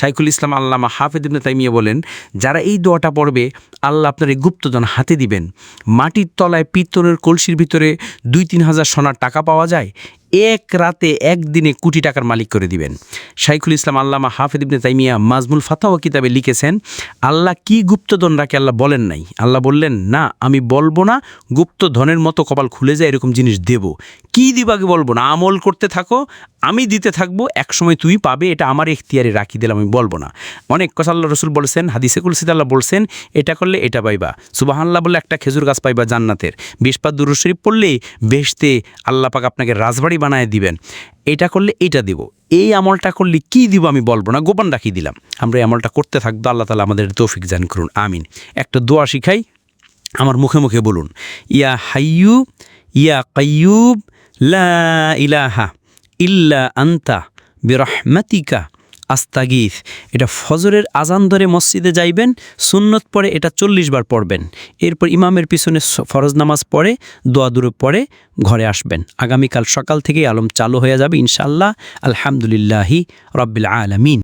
শাইখুল ইসলাম আল্লামা হাফেদ ইবনে তাইমিয়া বলেন, যারা এই দোয়াটা পড়বে, আল্লাহ আপনার এই গুপ্তধন হাতে দিবেন। মাটির তলায় পিত্তরের কলসির ভিতরে দুই তিন হাজার সোনার টাকা পাওয়া যায়। এক রাতে একদিনে কোটি টাকার মালিক করে দিবেন। শাইখুল ইসলাম আল্লামা হাফিদ ইবনে তাইমিয়া মাজমুল ফাতাওয়া কিতাবে লিখেছেন, আল্লাহ কি গুপ্তধন রাখে আল্লাহ বলেন নাই। আল্লাহ বললেন, না, আমি বলব না, গুপ্তধনের মতো কপাল খুলে যায়, এরকম জিনিস দেব। কি দিবাকে বলব না? আমল করতে থাকো আমি দিতে থাকব, একসময় তুই পাবে, এটা আমার এখতিয়ারে রাখি দিলাম, আমি বলব না। অনেক কথা আল্লাহ রসুল বলছেন, হাদিসে কুলসিদ আল্লাহ বলছেন, এটা করলে এটা পাইবা। সুবাহান্লাহ বলে একটা খেজুর গাছ পাইবা জান্নাতের। বেশপাত দুরু শরীফ পড়লেই বেশতে আল্লাহ পাক আপনাকে রাজবাড়ি বানায় দিবেন। এটা করলে এটা দিব। এই আমলটা করলে কি দিব আমি বলব না, গোপন রাখি দিলাম। আমরা এই আমলটা করতে থাকব, আল্লাহ তালা আমাদের তৌফিক জান করুন, আমিন। একটা দোয়া শিখাই, আমার মুখে মুখে বলুন, ইয়া হাইয়ু, ইয়া কাইয়ুব, লা ইলাহা ইল্লা আন্তা বিরহমাতিকা আস্তাগিফ এটা ফজরের আজান ধরে মসজিদে যাইবেন, সুন্নত পরে এটা চল্লিশ বার পড়বেন। এরপর ইমামের পিছনে ফরজ নামাজ পড়ে, দোয়া দূরে পড়ে ঘরে আসবেন। আগামীকাল সকাল থেকেই আলম চালু হয়ে যাবে ইনশাল্লাহ আলহামদুলিল্লাহি রব্বিল আলমিন।